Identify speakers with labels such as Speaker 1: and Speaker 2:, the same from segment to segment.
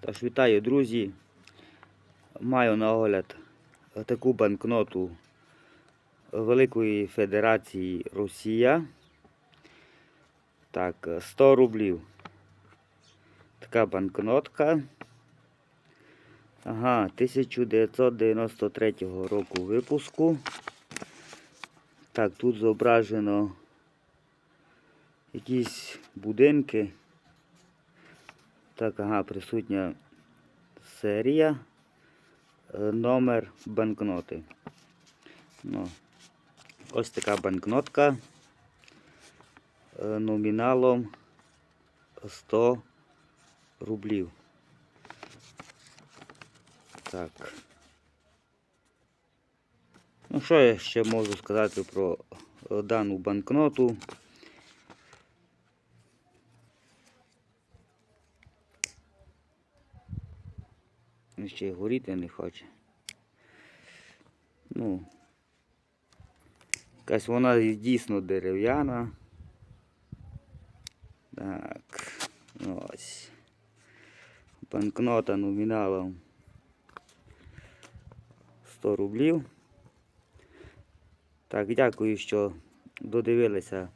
Speaker 1: Тож вітаю, друзі. Маю на огляд таку банкноту Великої Федерації Росія. Так, 100 рублів. Така банкнотка. Ага, 1993 року випуску. Так, тут зображено якісь будинки. Так, ага, присутня серія, е, номер банкноти. Ну, ось така банкнотка е, номіналом 100 рублів. Так. Ну, що я ще можу сказати про е, дану банкноту? Ще й горіти не хоче. Ну, якась вона дійсно дерев'яна. Так, ось. Банкнота номіналом 100 рублів. Так, дякую, що додивилися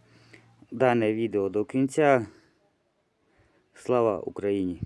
Speaker 1: дане відео до кінця. Слава Україні!